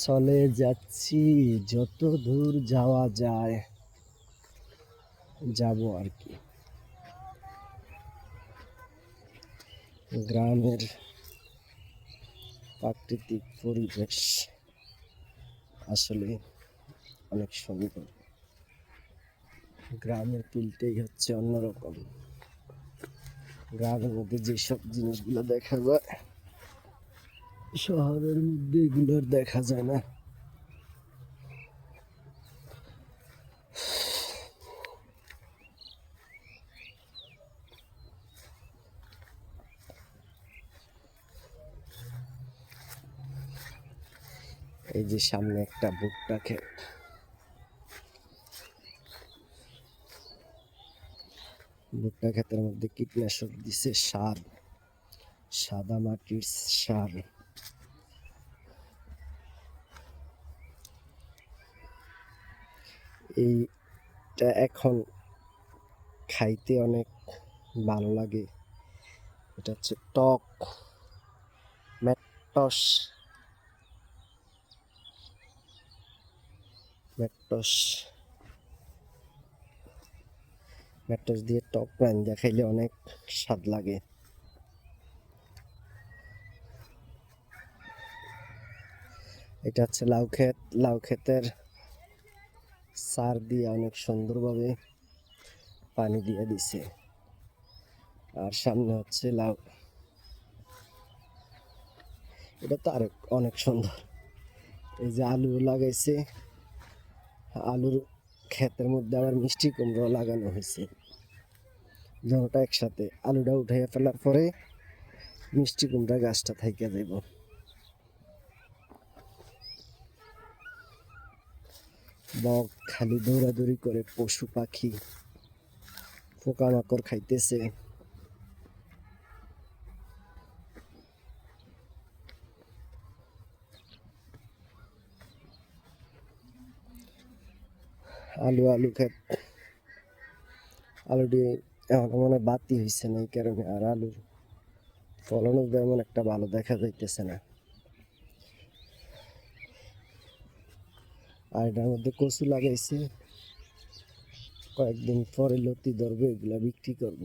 চলে যাচ্ছি, যত দূর যাওয়া যায়, যাব আর কি। গ্রামের প্রাকৃতিক পরিবেশ আসলে অনেক সুন্দর। গ্রামের ফিলটাই হচ্ছে অন্যরকম। গ্রামের মধ্যে যেসব জিনিসগুলো দেখা যায় শহরের মধ্যে এগুলো দেখা যায় না। এই যে সামনে একটা ভুট্টা ক্ষেত ভুট্টা ক্ষেতের মধ্যে কীটনাশক দিছে সার, সাদা মাটির সার। এইটা এখন খাইতে অনেক ভালো লাগে। এটা হচ্ছে টক ম্যাটস ম্যাটস ম্যাটস দিয়ে টক রান্না খাইলে অনেক স্বাদ লাগে। এটা হচ্ছে লাউ ক্ষেত লাউ ক্ষেতের সার দিয়ে অনেক সুন্দরভাবে পানি দিয়ে দিছে। আর সামনে হচ্ছে লাউ। এটা তো আরেক, অনেক সুন্দর। এই যে আলু লাগাইছে, আলুর ক্ষেতের মধ্যে আবার মিষ্টি কুমড়ো লাগানো হয়েছে। দুটা একসাথে আলুটা উঠাইয়া ফেলার পরে মিষ্টি কুমড়া গাছটা থাইকা যাইব। বক খালি দৌড়াদৌড়ি করে পশু পাখি পোকামাকড় খাইতেছে। আলু আলু খেত আলুটি এখন মনে বাতি হয়েছে না এই কারণে, আর আলুর ফলনও তেমন একটা ভালো দেখা যাইতেছে না। আর এটার মধ্যে কচু লাগাইছে। কয়েকদিন পরে লতি ধরবে এগুলা বিক্রি করব।